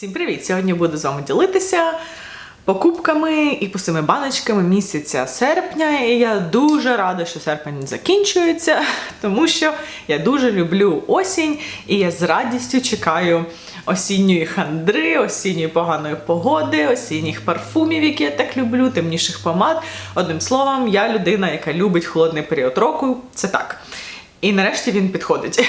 Всім привіт! Сьогодні буду з вами ділитися покупками і пустими баночками місяця серпня. І я дуже рада, що серпень закінчується, тому що я дуже люблю осінь і я з радістю чекаю осінньої хандри, осінньої поганої погоди, осінніх парфумів, які я так люблю, темніших помад. Одним словом, я людина, яка любить холодний період року. Це так. І нарешті він підходить.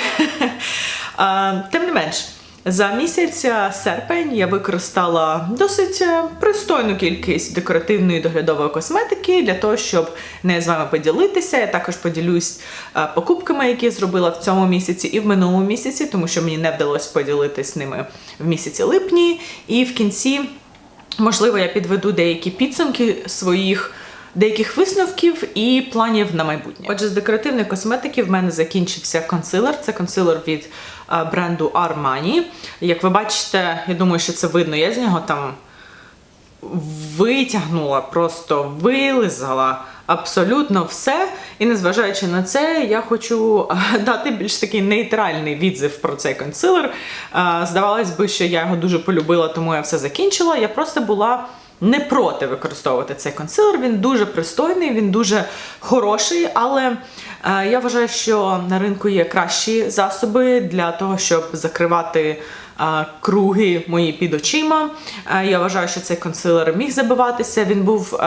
Тим не менш. За місяць е, серпень я використала досить е, пристойну кількість декоративної доглядової косметики для того, щоб не з вами поділитися. Я також поділюсь е, покупками, які зробила в цьому місяці і в минулому місяці, тому що мені не вдалося поділитись ними в місяці липні. І в кінці, можливо, я підведу деякі підсумки своїх. Деяких висновків і планів на майбутнє. Отже, з декоративної косметики в мене закінчився консилер. Це консилер від бренду Armani. Як ви бачите, я думаю, що це видно. Я з нього там витягнула, просто вилизала абсолютно все. І незважаючи на це, я хочу дати більш такий нейтральний відзив про цей консилер. А, Здавалось би, що я його дуже полюбила, тому я все закінчила. Я просто була не проти використовувати цей консилер. Він дуже пристойний, він дуже хороший, але е, я вважаю, що на ринку є кращі засоби для того, щоб закривати. е, Круги мої під очима. Е, Я вважаю, що цей консилер міг забиватися. Він був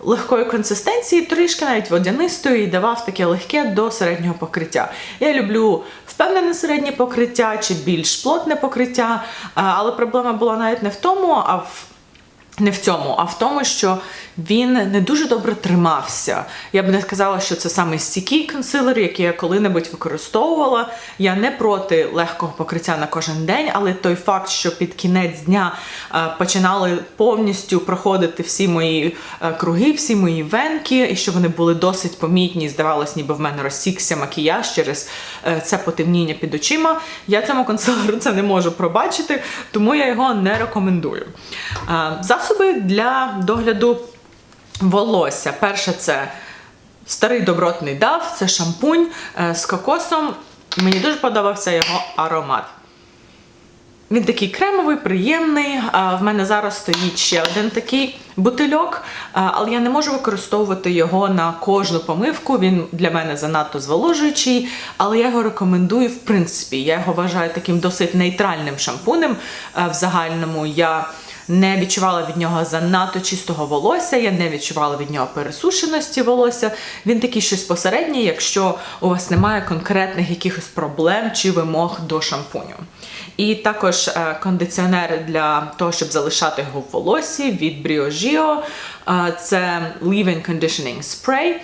легкої консистенції, трішки навіть водянистої, і давав таке легке до середнього покриття. Я люблю впевнене середнє покриття чи більш плотне покриття, але проблема була навіть не в тому, а в не в цьому, а в тому, що він не дуже добре тримався. Я б не сказала, що це саме стійкий консилер, який я коли-небудь використовувала. Я не проти легкого покриття на кожен день, але той факт, що під кінець дня е, починали повністю проходити всі мої е, круги, всі мої венки, і що вони були досить помітні, здавалось, ніби в мене розсікся макіяж через е, це потемніння під очима. Я цьому консилеру це не можу пробачити, тому я його не рекомендую. Е, Засоби для догляду волосся. Перше, це старий добротний дав, це шампунь е, з кокосом. Мені дуже подобався його аромат. Він такий кремовий, приємний. В мене зараз стоїть ще один такий бутильок, але я не можу використовувати його на кожну помивку. Він для мене занадто зволожуючий, але я його рекомендую в принципі. Я його вважаю таким досить нейтральним шампунем. В загальному я не відчувала від нього занадто чистого волосся, я не відчувала від нього пересушеності волосся. Він такий щось посередній, якщо у вас немає конкретних якихось проблем чи вимог до шампуню. І також е, кондиціонер для того, щоб залишати його в волосі від Briogeo. Е, Це Leave-In Conditioning Spray.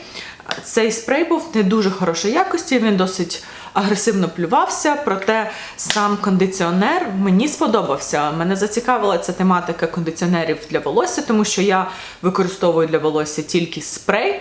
Цей спрей був не дуже хорошої якості, він досить агресивно плювався, проте сам кондиціонер мені сподобався. Мене зацікавила ця тематика кондиціонерів для волосся, тому що я використовую для волосся тільки спрей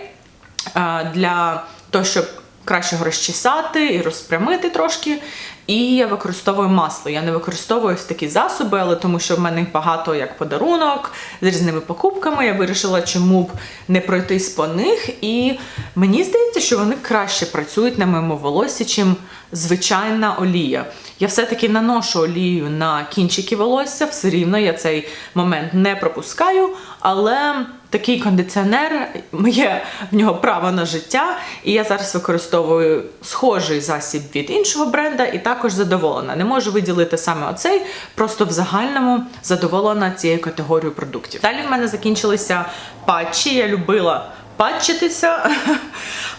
е, для того, щоб краще його розчесати і розпрямити трошки. І я використовую масло. Я не використовую такі засоби, але тому що в мене багато як подарунок з різними покупками. Я вирішила, чому б не пройтись по них. І мені здається, що вони краще працюють на моєму волосі, чим звичайна олія. Я все-таки наношу олію на кінчики волосся, все рівно я цей момент не пропускаю, але такий кондиціонер моє в нього право на життя, і я зараз використовую схожий засіб від іншого бренда і також задоволена. Не можу виділити саме оцей, просто в загальному задоволена цією категорією продуктів. Далі в мене закінчилися патчі. Я любила патчитися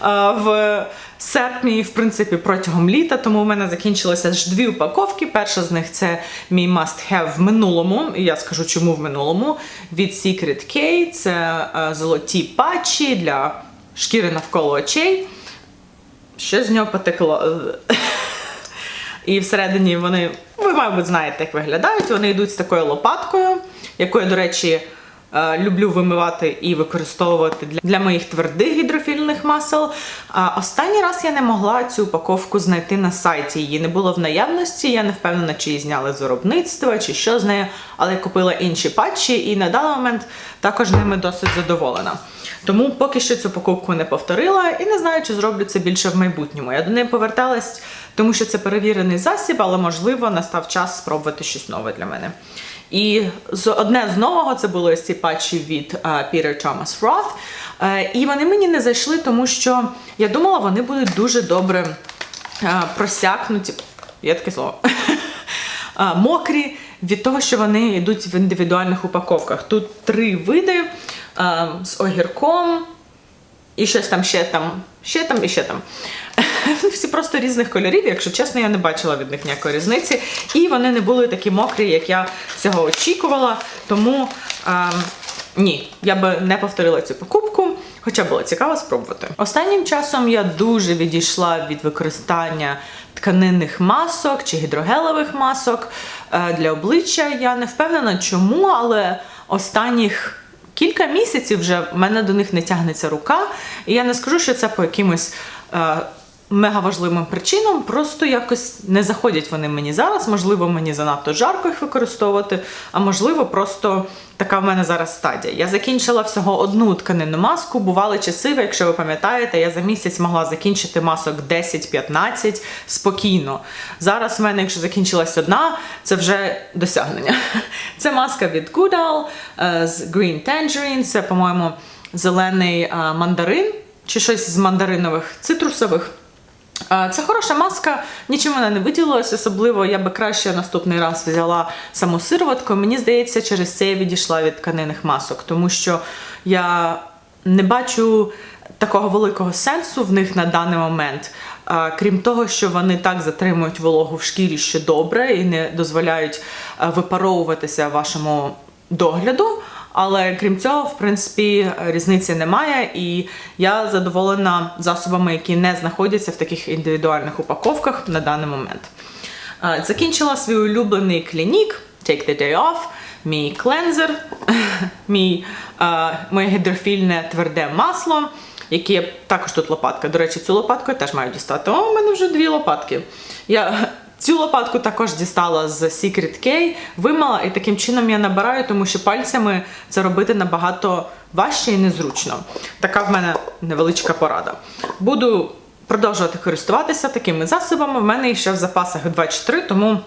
в серпні, в принципі, протягом літа, тому в мене закінчилося аж дві упаковки. Перша з них це мій must have в минулому. І я скажу, чому в минулому. Від Secret K. Це е, золоті патчі для шкіри навколо очей. Що з нього потекло? І всередині вони, ви, мабуть, знаєте, як виглядають. Вони йдуть з такою лопаткою, яку я, до речі, люблю вимивати і використовувати для, для моїх твердих гідрофільних масел. А останній раз я не могла цю упаковку знайти на сайті. Її не було в наявності. Я не впевнена, чи її зняли з виробництва, чи що з нею, але я купила інші патчі і на даний момент також ними досить задоволена. Тому поки що цю покупку не повторила і не знаю, чи зроблю це більше в майбутньому. Я до неї поверталась тому що це перевірений засіб, але можливо настав час спробувати щось нове для мене. І одне з нового це були ці патчі від е, Peter Thomas Roth. Е, І вони мені не зайшли, тому що я думала, вони будуть дуже добре е, просякнуті. Є таке слово. Мокрі від того, що вони йдуть в індивідуальних упаковках. Тут три види з огірком, і щось там ще там, ще там і ще там. Всі просто різних кольорів, якщо чесно, я не бачила від них ніякої різниці. І вони не були такі мокрі, як я цього очікувала. Тому ем, ні, я би не повторила цю покупку, хоча було цікаво спробувати. Останнім часом я дуже відійшла від використання тканинних масок чи гідрогелевих масок е, для обличчя. Я не впевнена, чому, але останніх. Кілька місяців вже в мене до них не тягнеться рука, і я не скажу, що це по якимось е, мега важливим причинам, просто якось не заходять вони мені зараз. Можливо, мені занадто жарко їх використовувати, а можливо, просто така в мене зараз стадія. Я закінчила всього одну тканинну маску. Бували часи, якщо ви пам'ятаєте, я за місяць могла закінчити масок 10-15 спокійно. Зараз в мене, якщо закінчилась одна, це вже досягнення. Це маска від Goodall е, з Green Tangerine, це, по-моєму, зелений е, мандарин чи щось з мандаринових цитрусових. Це хороша маска, нічим вона не виділилась, особливо я би краще наступний раз взяла саму сироватку. Мені здається, через це я відійшла від тканинних масок, тому що я не бачу такого великого сенсу в них на даний момент. Крім того, що вони так затримують вологу в шкірі, що добре, і не дозволяють випаровуватися вашому догляду. Але крім цього, в принципі, різниці немає, і я задоволена засобами, які не знаходяться в таких індивідуальних упаковках на даний момент. Е, Закінчила свій улюблений клінік Take the Day Off, мій клензер, мій, е, моє гідрофільне тверде масло, яке також тут лопатка. До речі, цю лопатку я теж маю дістати. О, у мене вже дві лопатки. Я цю лопатку також дістала з Secret K, вимила, і таким чином я набираю, тому що пальцями це робити набагато важче і незручно. Така в мене невеличка порада. Буду продовжувати користуватися такими засобами. В мене ще в запасах 2-3, тому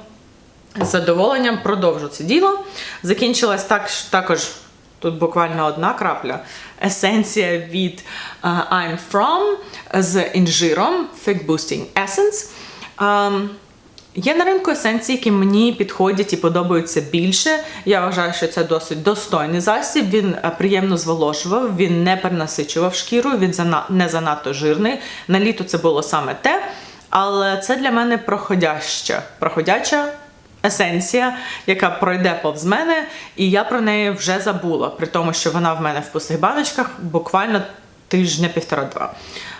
з задоволенням продовжу це діло. Закінчилась так, також тут буквально одна крапля. Есенція від е, I'm From з інжиром Thick Boosting Essence. Є на ринку есенції, які мені підходять і подобаються більше. Я вважаю, що це досить достойний засіб. Він е, приємно зволожував, він не перенасичував шкіру, він не занадто жирний. На літо це було саме те. Але це для мене проходяща, проходяча есенція, яка пройде повз мене, і я про неї вже забула, при тому, що вона в мене в пустих баночках буквально тижня півтора-два.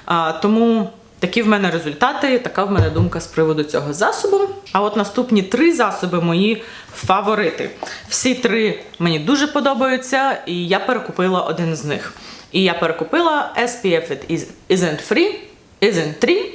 А, тому такі в мене результати, така в мене думка з приводу цього засобу. А от наступні три засоби мої фаворити. Всі три мені дуже подобаються, і я перекупила один з них. І я перекупила SPF It Is- Isn't Free, Isn't 3.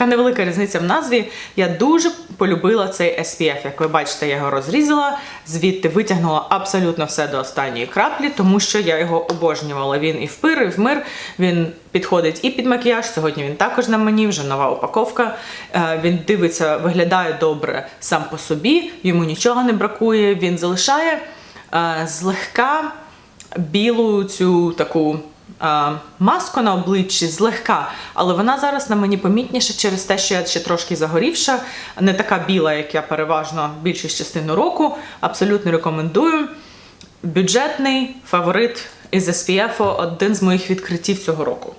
Така невелика різниця в назві. Я дуже полюбила цей SPF. Як ви бачите, я його розрізала, звідти витягнула абсолютно все до останньої краплі, тому що я його обожнювала. Він і в пир, і в мир. Він підходить і під макіяж. Сьогодні він також на мені, вже нова упаковка. Е, Він дивиться, виглядає добре сам по собі, йому нічого не бракує. Він залишає е, злегка білу цю таку маску на обличчі злегка, але вона зараз на мені помітніша через те, що я ще трошки загорівша, не така біла, як я переважно більшість частину року. Абсолютно рекомендую. Бюджетний фаворит із SPF, один з моїх відкриттів цього року.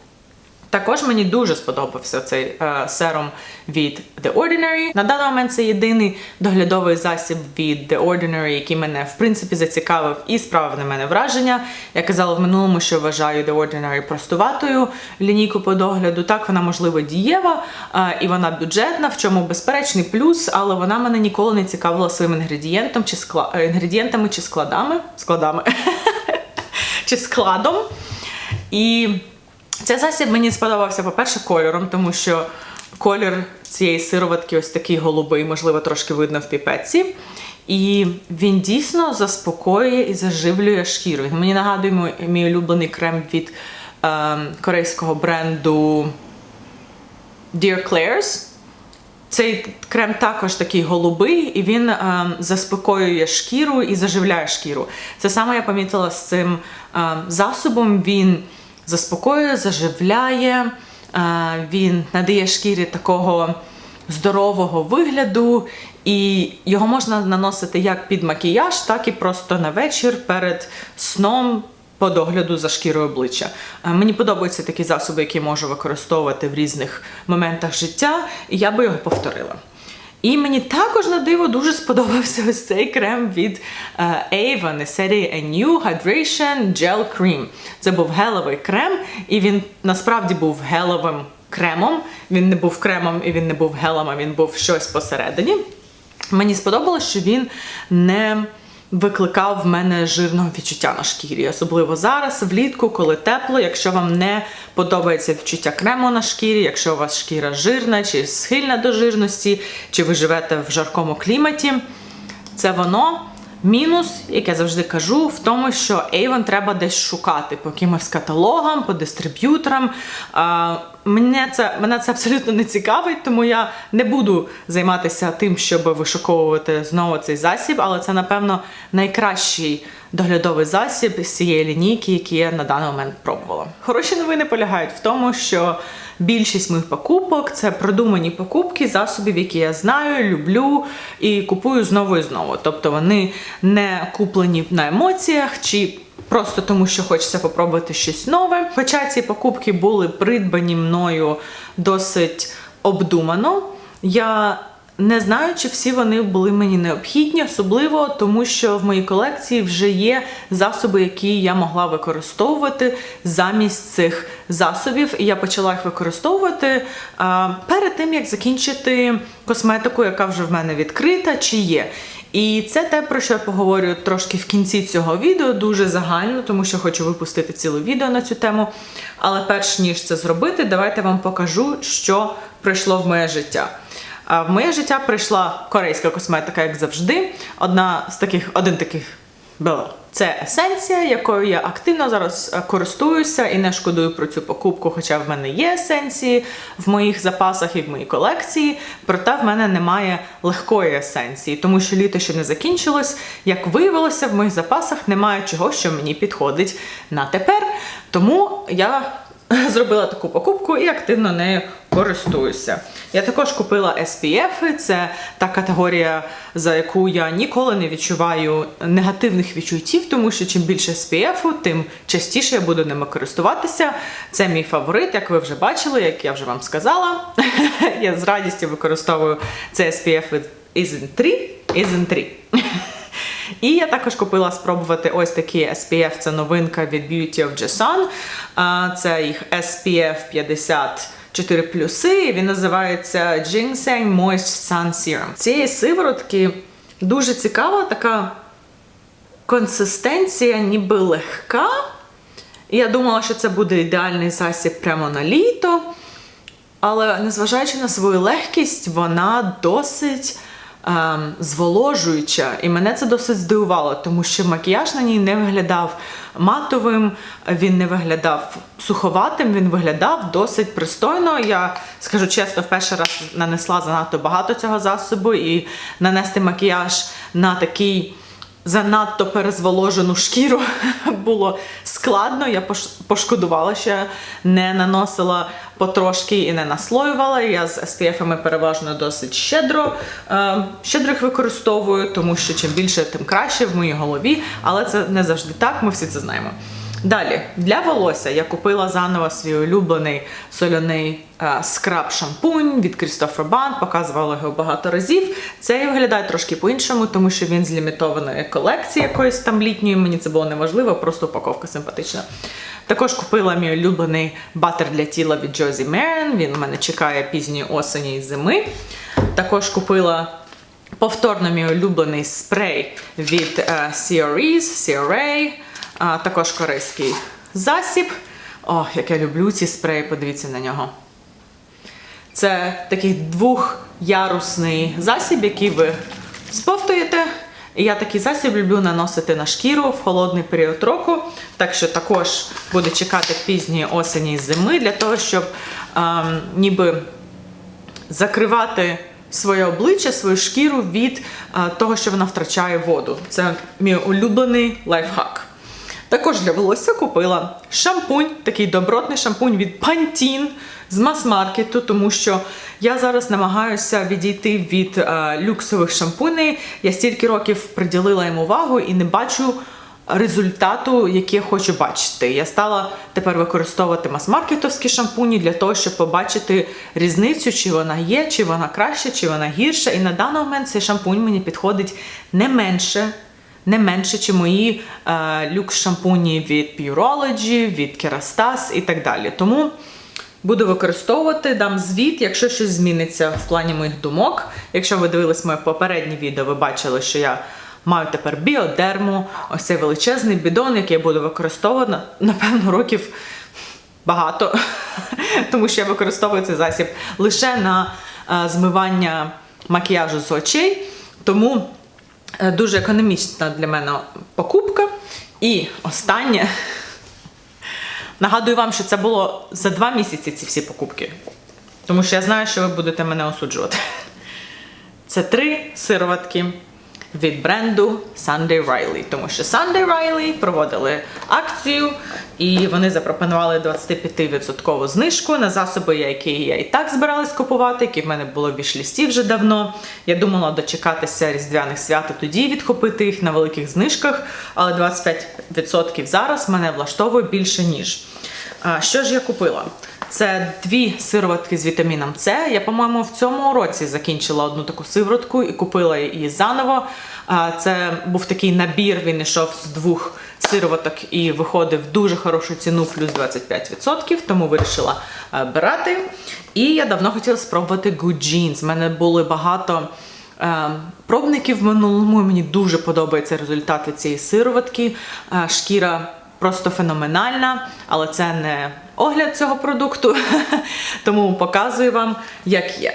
Також мені дуже сподобався цей е, серум від The Ordinary. На даний момент це єдиний доглядовий засіб від The Ordinary, який мене в принципі зацікавив і справив на мене враження. Я казала в минулому, що вважаю The Ordinary простуватою лінійку по догляду. Так, вона можливо дієва е, і вона бюджетна, в чому безперечний плюс, але вона мене ніколи не цікавила своїм інгредієнтом чи скла... е, інгредієнтами чи складами. Складами. чи складом. І цей засіб мені сподобався, по-перше, кольором, тому що колір цієї сироватки ось такий голубий, можливо, трошки видно в піпетці. І він дійсно заспокоює і заживлює шкіру. Мені нагадує мій, мій улюблений крем від ем, корейського бренду Dear Claire's. Цей крем також такий голубий, і він е, заспокоює шкіру і заживляє шкіру. Це саме я помітила з цим е, засобом. Він заспокоює, заживляє, е, він надає шкірі такого здорового вигляду, і його можна наносити як під макіяж, так і просто на вечір перед сном по догляду за шкірою обличчя. Е, Мені подобаються такі засоби, які можу використовувати в різних моментах життя, і я би його повторила. І мені також на диво дуже сподобався ось цей крем від е, Avon із серії A New Hydration Gel Cream. Це був геловий крем, і він насправді був геловим кремом. Він не був кремом і він не був гелом, а він був щось посередині. Мені сподобалось, що він не викликав в мене жирного відчуття на шкірі, особливо зараз, влітку, коли тепло. Якщо вам не подобається відчуття крему на шкірі, якщо у вас шкіра жирна чи схильна до жирності, чи ви живете в жаркому кліматі, це воно. Мінус, як я завжди кажу, в тому, що Avon треба десь шукати по якимось каталогам, по дистриб'юторам. Мене, це, мене це абсолютно не цікавить, тому я не буду займатися тим, щоб вишуковувати знову цей засіб, але це, напевно, найкращий доглядовий засіб з цієї лінійки, який я на даний момент пробувала. Хороші новини полягають в тому, що більшість моїх покупок це продумані покупки засобів, які я знаю, люблю і купую знову і знову. Тобто вони не куплені на емоціях чи. Просто тому, що хочеться попробувати щось нове. Хоча ці покупки були придбані мною досить обдумано. Я не знаю, чи всі вони були мені необхідні, особливо тому, що в моїй колекції вже є засоби, які я могла використовувати замість цих засобів. І я почала їх використовувати а, перед тим, як закінчити косметику, яка вже в мене відкрита, чи є. І це те, про що я поговорю трошки в кінці цього відео, дуже загально, тому що хочу випустити ціле відео на цю тему. Але перш ніж це зробити, давайте вам покажу, що прийшло в моє життя. А В моє життя прийшла корейська косметика, як завжди. Одна з таких, один таких Бела. Це есенція, якою я активно зараз е, користуюся і не шкодую про цю покупку, хоча в мене є есенції в моїх запасах і в моїй колекції. Проте в мене немає легкої есенції, тому що літо ще не закінчилось. Як виявилося, в моїх запасах немає чого, що мені підходить на тепер. Тому я зробила таку покупку і активно нею користуюся. Я також купила SPF, це та категорія, за яку я ніколи не відчуваю негативних відчуттів, тому що чим більше SPF, тим частіше я буду ними користуватися. Це мій фаворит, як ви вже бачили, як я вже вам сказала. я з радістю використовую цей SPF Isn't 3. Isn't 3. І я також купила спробувати ось такі SPF, це новинка від Beauty of Jason. Це їх SPF 54 плюси. Він називається Ginseng Moist Sun Serum. Цієї сиворотки дуже цікава така консистенція, ніби легка. Я думала, що це буде ідеальний засіб прямо на літо. Але незважаючи на свою легкість, вона досить ем, зволожуюча. І мене це досить здивувало, тому що макіяж на ній не виглядав матовим, він не виглядав суховатим, він виглядав досить пристойно. Я скажу чесно, в перший раз нанесла занадто багато цього засобу, і нанести макіяж на такий занадто перезволожену шкіру було складно. Я пош- пошкодувала, що не наносила потрошки і не наслоювала. Я з SPF-ами переважно досить щедро, е, щедро використовую, тому що чим більше, тим краще в моїй голові, але це не завжди так, ми всі це знаємо. Далі, для волосся я купила заново свій улюблений соляний е, скраб-шампунь від Christopher Band, показувала його багато разів. Цей виглядає трошки по-іншому, тому що він з лімітованої колекції якоїсь там літньої. Мені це було неважливо, просто упаковка симпатична. Також купила мій улюблений батер для тіла від Josie Maran. Він у мене чекає пізньої осені і зими. Також купила повторно мій улюблений спрей від е, CREs, CRA, а, також корейський засіб. О, як я люблю ці спреї, подивіться на нього. Це такий двохярусний засіб, який ви сповтуєте. І я такий засіб люблю наносити на шкіру в холодний період року. Так що також буду чекати пізньої осені і зими для того, щоб ем, ніби закривати своє обличчя, свою шкіру від е, того, що вона втрачає воду. Це мій улюблений лайфхак. Також для волосся купила шампунь, такий добротний шампунь від Pantene з мас-маркету, тому що я зараз намагаюся відійти від е, люксових шампуней. Я стільки років приділила їм увагу і не бачу результату, який я хочу бачити. Я стала тепер використовувати мас-маркетовські шампуні для того, щоб побачити різницю, чи вона є, чи вона краща, чи вона гірша. І на даний момент цей шампунь мені підходить не менше. Не менше, чи мої е, люкс-шампуні від Pureology, від Kerastase і так далі. Тому буду використовувати, дам звіт, якщо щось зміниться в плані моїх думок. Якщо ви дивились моє попереднє відео, ви бачили, що я маю тепер біодерму, ось цей величезний бідон, який я буду використовувати, напевно, років багато, тому що я використовую цей засіб лише на е, змивання макіяжу з очей. Тому дуже економічна для мене покупка. І останнє. Нагадую вам, що це було за два місяці ці всі покупки. Тому що я знаю, що ви будете мене осуджувати. Це три сироватки від бренду Sunday Riley. Тому що Sunday Riley проводили акцію, і вони запропонували 25% знижку на засоби, які я і так збиралась купувати, які в мене було в вішлісті вже давно. Я думала дочекатися різдвяних свят і тоді відхопити їх на великих знижках, але 25% зараз мене влаштовує більше ніж. Що ж я купила? Це дві сироватки з вітаміном С. Я, по-моєму, в цьому році закінчила одну таку сиворотку і купила її заново. Це був такий набір, він йшов з двох сироваток і виходив в дуже хорошу ціну, плюс 25%, тому вирішила брати. І я давно хотіла спробувати Good Jeans. У мене були багато. Пробників в минулому мені дуже подобається результат від цієї сироватки. Шкіра просто феноменальна, але це не огляд цього продукту, тому показую вам, як є.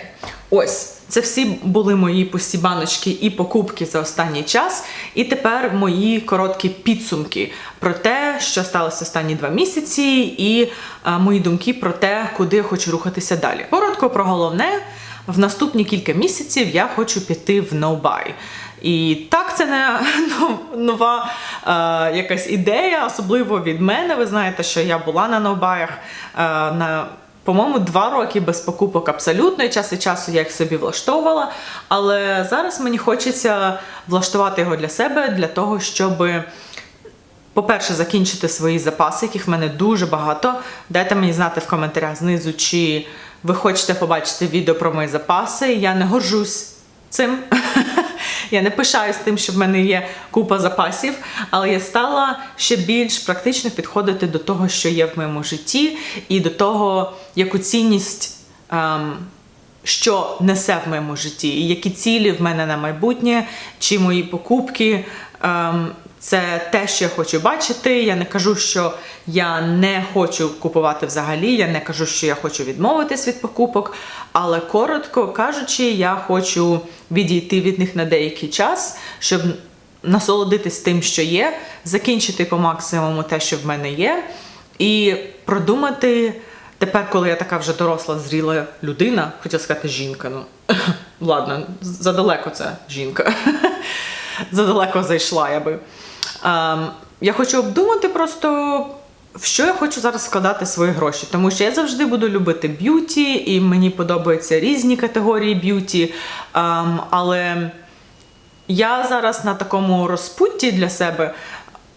Ось. Це всі були мої пусті баночки і покупки за останній час. І тепер мої короткі підсумки про те, що сталося останні два місяці, і е, мої думки про те, куди я хочу рухатися далі. Коротко про головне. В наступні кілька місяців я хочу піти в No Buy. І так, це не ну, нова е, якась ідея, особливо від мене. Ви знаєте, що я була на ноубаях е, на. По-моєму, два роки без покупок абсолютно, і час від часу я їх собі влаштовувала. Але зараз мені хочеться влаштувати його для себе, для того, щоб, по-перше, закінчити свої запаси, яких в мене дуже багато. Дайте мені знати в коментарях знизу, чи ви хочете побачити відео про мої запаси. Я не горжусь цим. Я не пишаюсь тим, що в мене є купа запасів, але я стала ще більш практично підходити до того, що є в моєму житті, і до того, яку цінність. Ем, що несе в моєму житті, і які цілі в мене на майбутнє, чи мої покупки. Ем, це те, що я хочу бачити. Я не кажу, що я не хочу купувати взагалі. Я не кажу, що я хочу відмовитись від покупок. Але коротко кажучи, я хочу відійти від них на деякий час, щоб насолодитись тим, що є, закінчити по максимуму те, що в мене є, і продумати. Тепер, коли я така вже доросла, зріла людина, хотіла сказати жінка, ну ладно, задалеко це жінка. Задалеко зайшла я би. Ем, я хочу обдумати просто, в що я хочу зараз вкладати свої гроші. Тому що я завжди буду любити б'юті, і мені подобаються різні категорії б'юті. Ем, але я зараз на такому розпутті для себе,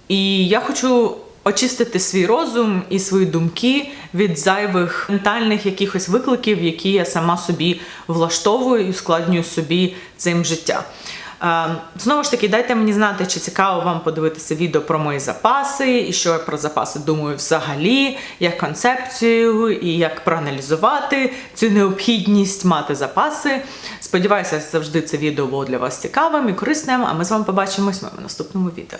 і я хочу очистити свій розум і свої думки від зайвих ментальних якихось викликів, які я сама собі влаштовую і ускладнюю собі цим життя. Е, Знову ж таки, дайте мені знати, чи цікаво вам подивитися відео про мої запаси, і що я про запаси думаю взагалі, як концепцію, і як проаналізувати цю необхідність мати запаси. Сподіваюся, завжди це відео було для вас цікавим і корисним. А ми з вами побачимось в моєму наступному відео.